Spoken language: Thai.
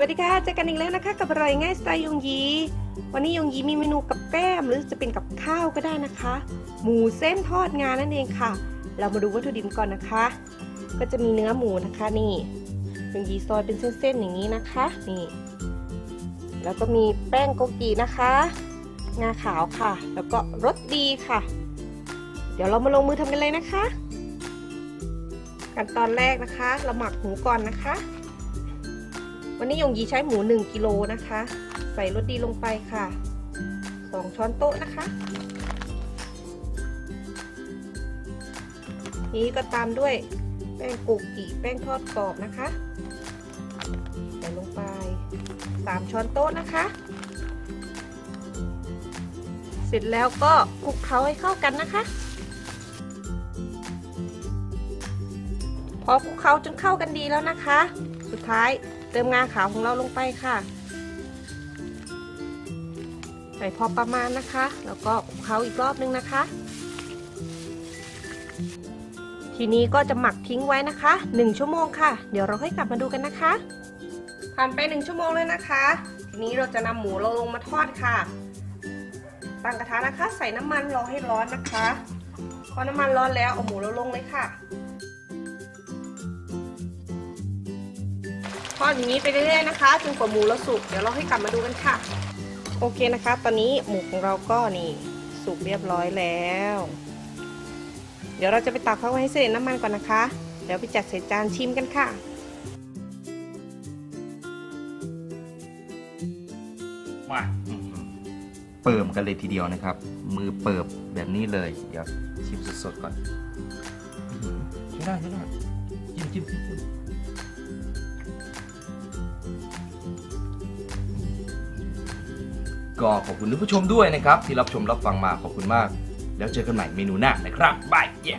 วัสดีค่ะเจอกันอีกแล้วนะคะ กับอร่อยง่ายสไตล์ยงยี วันนี้ยงยีมีเมนูกับแก้ม หรือจะเป็นกับข้าวก็ได้นะคะ หมูเส้นทอดงานั่นเองค่ะ เรามาดูวัตถุดิบก่อนนะคะ ก็จะมีเนื้อหมูนะคะนี่ยงยีซอยเป็นเส้นๆอย่างนี้นะคะนี่ แล้วก็มีแป้งโกกีนะคะ งาขาวค่ะ แล้วก็รสดีค่ะ เดี๋ยวเรามาลงมือทำกันเลยนะคะ ขั้นตอนแรกนะคะ เราหมักหมูก่อนนะคะ วันนี้ยงยีใช้หมู 1กิโลนะคะ ใส่รสดีลงไปค่ะ 2 ช้อนโต๊ะนะคะ นี้ก็ตามด้วยแป้งกุกกิแป้งทอดกรอบนะคะ ใส่ลงไป 3 ช้อนโต๊ะนะคะ เสร็จแล้วก็คลุกเคล้าให้เข้ากันนะคะ พอคลุกเคล้าจนเข้ากันดีแล้วนะคะ สุดท้าย เติมงาขาวของเราลงไปค่ะ ใส่พอประมาณนะคะ แล้วก็คลุกเคล้าอีกรอบนึงนะคะ ทีนี้ก็จะหมักทิ้งไว้นะคะ 1 ชั่วโมงค่ะ เดี๋ยวเราค่อยกลับมาดูกันนะคะ ผ่านไป 1 ชั่วโมงเลยนะคะ ทีนี้เราจะนำหมูเราลงมาทอดค่ะ ตั้งกระทะนะคะ ใส่น้ำมันรอให้ร้อนนะคะ พอน้ำมันร้อนแล้วเอาหมูเราลงเลยค่ะ ทอดอย่างนี้ไปเรื่อยๆนะคะจนกว่าหมูเราสุกเดี๋ยวเราให้กลับมาดูกันค่ะ โอเคนะคะ ตอนนี้หมูของเราก็นี่สุกเรียบร้อยแล้ว เดี๋ยวเราจะไปตักเขาไว้ให้เสด็จน้ำมันก่อนนะคะ เดี๋ยวไปจัดใส่จานชิมกันค่ะมาเปิ่มกันเลยทีเดียวนะครับ มือเปิบแบบนี้เลย เดี๋ยวชิมสดๆก่อนอื้อหือใช่ได้ใช่ได้จิ้มจิ้มจิ้ม ก็ขอบคุณทุกผู้ชมด้วยนะครับ ที่รับชมรับฟังมาขอบคุณมาก แล้วเจอกันใหม่เมนูหน้านะครับบายเย้